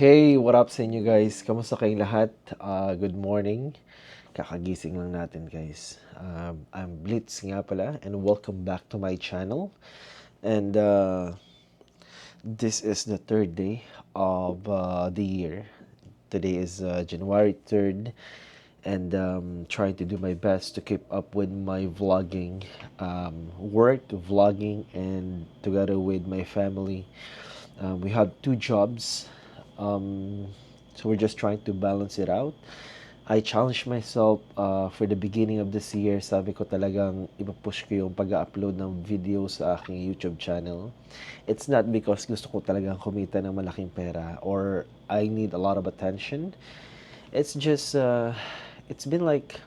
Hey, what up sa inyo guys? Kamusta kayong lahat? Ah, good morning. Kakagising lang natin guys. Um, I'm Blitz nga pala and welcome back to my channel. And uh, this is the third day of uh, the year. Today is uh, January 3rd and um, trying to do my best to keep up with my vlogging um, work, vlogging, and together with my family. Um, we have two jobs, um, so we're just trying to balance it out. I challenged myself uh, for the beginning of this year. Sabi ko talagang ipapush ko yung pag-upload ng video sa aking YouTube channel. It's not because gusto ko talagang kumita ng malaking pera or I need a lot of attention. It's just, uh, it's been like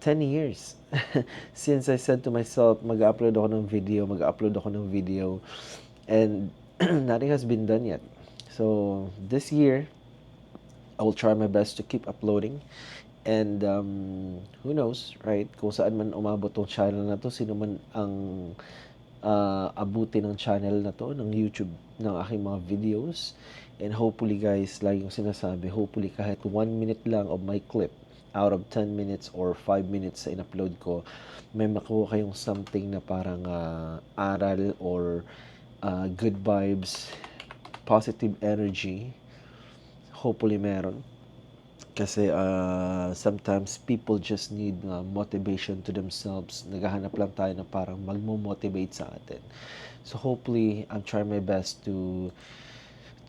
10 years since I said to myself, mag-upload ako ng video, mag-upload ako ng video. And nothing has been done yet. So this year, I will try my best to keep uploading. And um, who knows, right? Kung saan man umabot tong channel na to, sino man ang uh, abuti ng channel na to, ng YouTube, ng aking mga videos. And hopefully guys, lagi kong sinasabi, hopefully kahit 1 minute lang of my clip out of 10 minutes or 5 minutes sa in-upload ko, may makuha kayong something na parang uh, aral or uh, good vibes, positive energy. Hopefully meron. Kasi uh, sometimes people just need uh, motivation to themselves. Naghahanap lang tayo na parang magmo-motivate sa atin. So hopefully, I'm trying my best to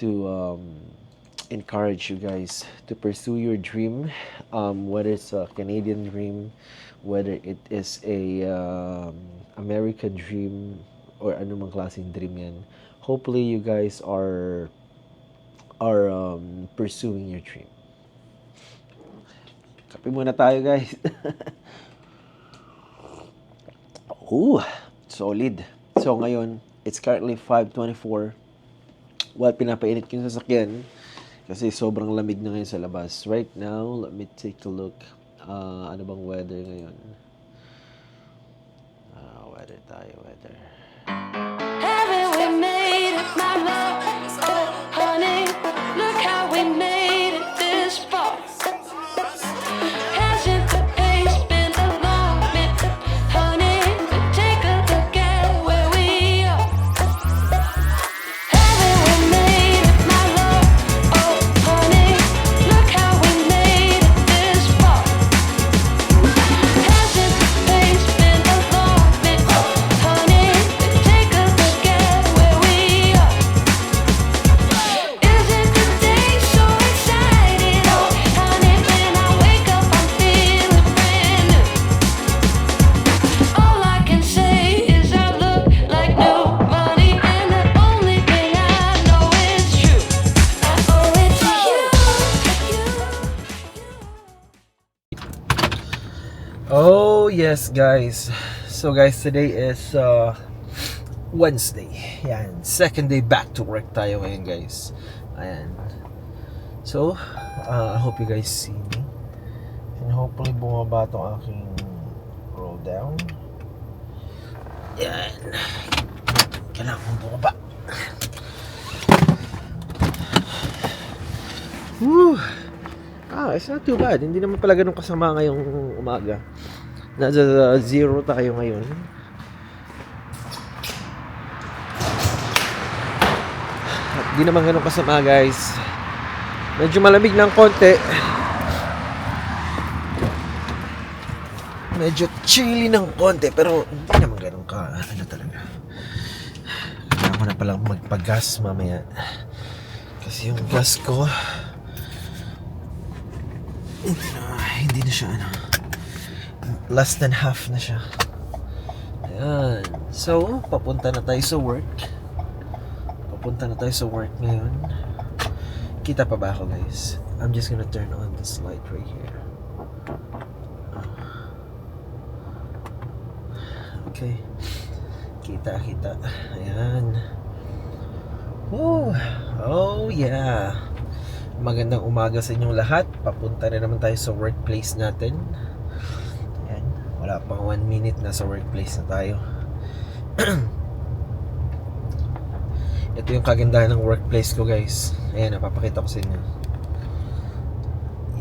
to um, encourage you guys to pursue your dream, um, whether it's a Canadian dream, whether it is a um, American dream, or anumang klaseng dream yan. Hopefully, you guys are are um, pursuing your dream. Kape muna tayo, guys. Ooh, solid. So, ngayon, it's currently 5.24 while pinapainit ko yung sasakyan kasi sobrang lamig na ngayon sa labas. Right now, let me take a look. Uh, ano bang weather ngayon? Uh, weather tayo, weather. My love? Yes, guys. So, guys, today is uh, Wednesday. Yan. Second day back to work tayo ngayon, guys. Ayan. So, uh, I hope you guys see me. And hopefully bumaba tong aking roll down. Yan. Kailangan kong bumaba. Whew. Ah, it's not too bad. Hindi naman pala ganun kasama ngayong umaga. Nasa zero tayo ngayon. At di naman ganun kasama, guys. Medyo malamig ng konti. Medyo chilly ng konti, pero hindi naman ganun ka, ano talaga. Kailangan ko na palang magpagas mamaya. Kasi yung gas ko, hindi na, hindi na siya ano. Less than half na siya. Ayan. So, papunta na tayo sa work. Papunta na tayo sa work ngayon. Kita pa ba ako guys? I'm just gonna turn on this light right here. Okay. Kita, kita. Ayan. Woo. Oh, yeah. Magandang umaga sa inyong lahat. Papunta na naman tayo sa workplace natin. Wala pang one minute na sa workplace na tayo. Ito yung kagandahan ng workplace ko guys. Ayan, napapakita ko sa inyo.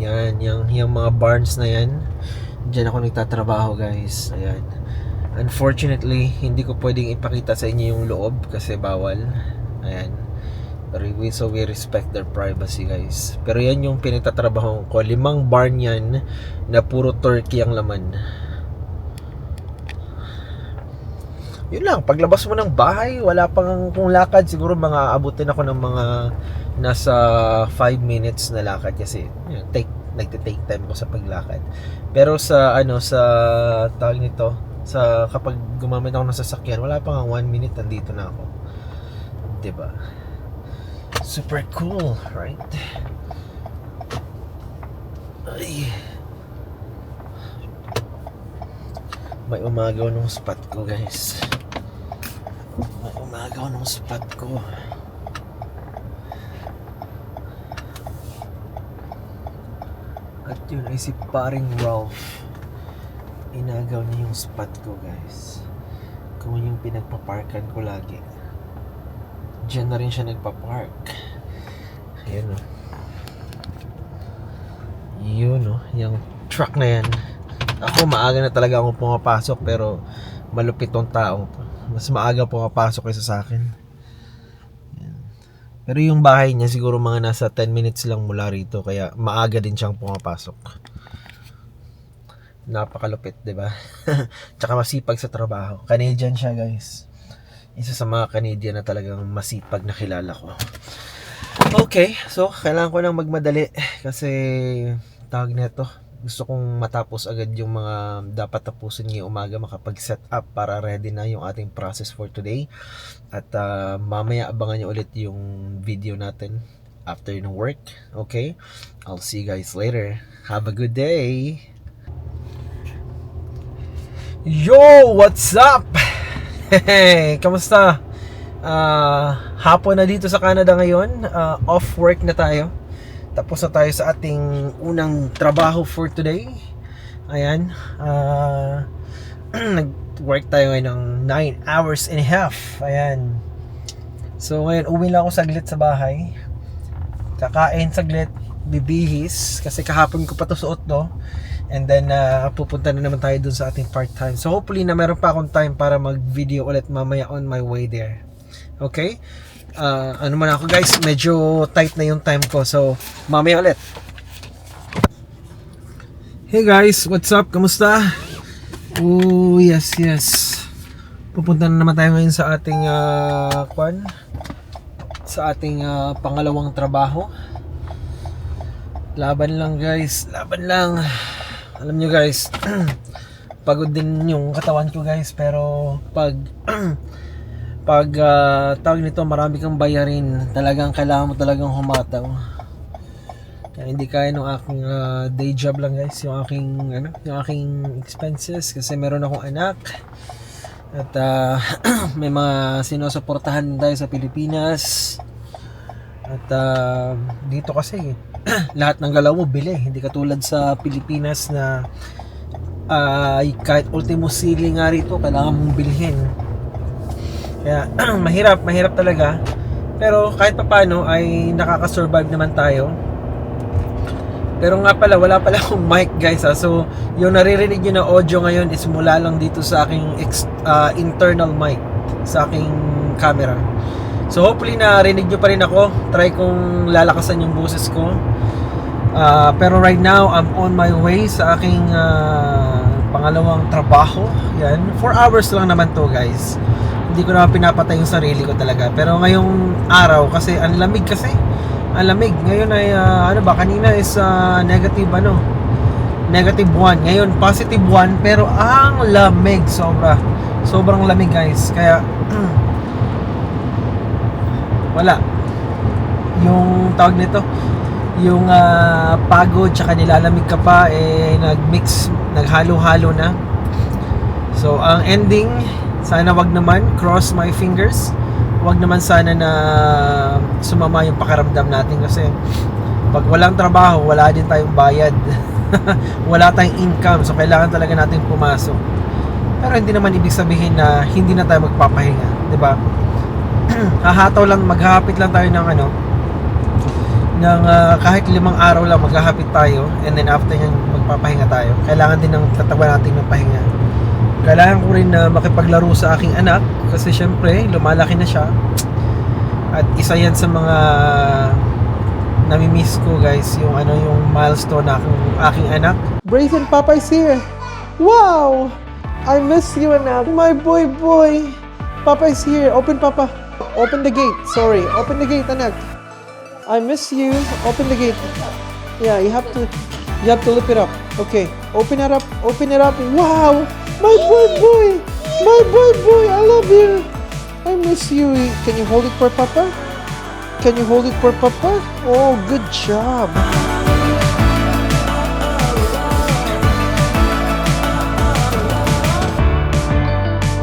Yan, yung, yung mga barns na yan. Diyan ako nagtatrabaho guys. Ayan. Unfortunately, hindi ko pwedeng ipakita sa inyo yung loob kasi bawal. Ayan. Pero we, so we respect their privacy guys. Pero yan yung pinagtatrabaho ko. Limang barn yan na puro turkey ang laman. Yun lang, paglabas mo ng bahay, wala pang kung lakad, siguro mga abutin ako ng mga nasa 5 minutes na lakad kasi yun, take nagte-take time ko sa paglakad. Pero sa ano sa tawag nito, sa kapag gumamit ako ng sasakyan, wala pa nga 1 minute nandito na ako. 'Di ba? Super cool, right? Ay. May umagaw ng spot ko, guys. May umagaw ng spot ko. At yun ay si paring Ralph. Inagaw niya yung spot ko, guys. Kung yung pinagpaparkan ko lagi. Diyan na rin siya nagpa-park. Ayun o. Yun o. Yung truck na yan. Ako maaga na talaga akong pumapasok pero malupit tong tao. Mas maaga pumapasok kaysa sa akin. Pero yung bahay niya siguro mga nasa 10 minutes lang mula rito kaya maaga din siyang pumapasok. Napakalupit, 'di ba? Tsaka masipag sa trabaho. Canadian siya, guys. Isa sa mga Canadian na talagang masipag na kilala ko. Okay, so kailangan ko nang magmadali kasi tawag nito. Gusto kong matapos agad yung mga dapat tapusin ngayong umaga makapag-set up para ready na yung ating process for today. At ah, mamaya abangan nyo ulit yung video natin after ng work. Okay? I'll see you guys later. Have a good day! Yo! What's up? Hey! Kamusta? Ah, hapon na dito sa Canada ngayon. Ah, off work na tayo. Tapos na tayo sa ating unang trabaho for today. Ayan. Ah, nag-work tayo ngayon ng 9 hours and a half. Ayan. So ngayon, uwi lang ako saglit sa bahay. Kakain saglit, bibihis. Kasi kahapon ko pa to suot no. And then, ah, pupunta na naman tayo dun sa ating part-time. So hopefully na meron pa akong time para mag-video ulit mamaya on my way there. Okay? Ah, ano man ako guys, medyo tight na yung time ko. So, mamaya ulit. Hey guys, what's up? Kamusta? Oh, yes, yes. Pupunta na naman tayo ngayon sa ating ah, kwan sa ating ah, pangalawang trabaho. Laban lang guys, laban lang. Alam nyo guys, pagod din yung katawan ko guys pero pag pag ah, tawag nito marami kang bayarin talagang kailangan mo talagang humataw. Kaya hindi kaya ng aking ah, day job lang guys. Yung aking ano yung aking expenses kasi meron akong anak. At ah, may mga sinusuportahan tayo sa Pilipinas. At ah, dito kasi lahat ng galaw mo bili. Hindi katulad sa Pilipinas na ay kahit ultimo sili nga rito kailangan mong bilhin kaya mahirap mahirap talaga pero kahit papano ay nakaka-survive naman tayo pero nga pala wala pala akong mic guys ha. so yung naririnig nyo na audio ngayon is mula lang dito sa aking ex- ah, internal mic sa aking camera so hopefully narinig nyo pa rin ako try kong lalakasan yung boses ko Ah, pero right now, I'm on my way sa aking ah, pangalawang trabaho. Yan. 4 hours lang naman to guys. Hindi ko naman pinapatay yung sarili ko talaga. Pero ngayong araw, kasi ang lamig kasi. Ang lamig. Ngayon ay, ah, ano ba, kanina is ah, negative ano. Negative 1. Ngayon, positive 1. Pero ang lamig. Sobra. Sobrang lamig guys. Kaya, wala. Yung tawag nito, yung ah, pagod tsaka nilalamig ka pa eh nagmix naghalo-halo na so ang ending sana wag naman cross my fingers wag naman sana na sumama yung pakaramdam natin kasi pag walang trabaho wala din tayong bayad wala tayong income so kailangan talaga natin pumasok pero hindi naman ibig sabihin na hindi na tayo magpapahinga di ba hahataw lang, maghahapit lang tayo ng ano, ng ah, kahit limang araw lang maghahapit tayo and then after yan magpapahinga tayo. Kailangan din ng katawan natin ng pahinga. Kailangan ko rin na makipaglaro sa aking anak kasi syempre lumalaki na siya. At isa yan sa mga nami-miss ko guys, yung ano yung milestone na aking, aking anak. Brazen Papa is here. Wow! I miss you anak. My boy boy. Papa here. Open Papa. Open the gate. Sorry. Open the gate anak. I miss you. Open the gate. Yeah, you have to you have to lift it up. Okay. Open it up. Open it up. Wow! My boy boy. My boy boy. I love you. I miss you. Can you hold it for Papa? Can you hold it for Papa? Oh, good job.